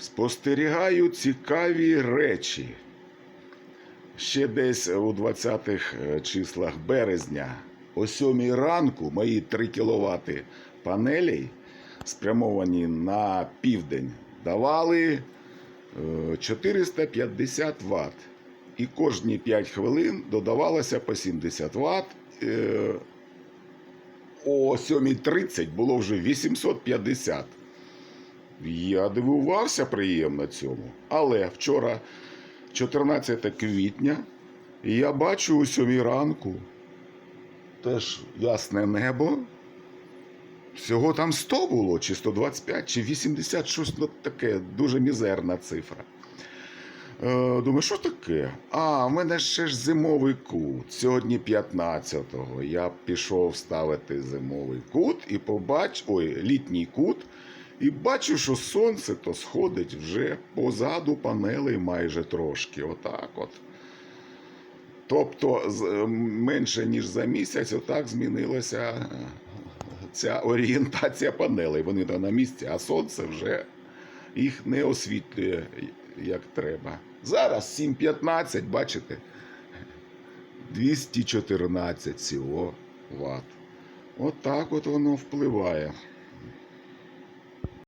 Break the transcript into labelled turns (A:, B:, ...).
A: Спостерігаю цікаві речі. Ще десь у 20-х е, числах березня, о 7 ранку, мої 3 кВт панелей, спрямовані на південь, давали е, 450 Вт. І кожні 5 хвилин додавалося по 70 Вт. Е, О 7.30 було вже 850. Я дивувався приємно цьому. Але вчора, 14 квітня, я бачу у 7 ранку теж ясне небо. Всього там 100 було, чи 125, чи 80, щось таке, дуже мізерна цифра. Е, думаю, що таке? А, в мене ще ж зимовий кут. Сьогодні 15-го. Я пішов ставити зимовий кут і побач, ой, літній кут. І бачу, що сонце то сходить вже позаду панелей майже трошки. Отак от. Тобто е, менше ніж за місяць, отак змінилася е, ця орієнтація панелей. Вони там на місці, а сонце вже їх не освітлює як треба. Зараз 7.15, бачите, 214 всього ватт. Отак от воно впливає.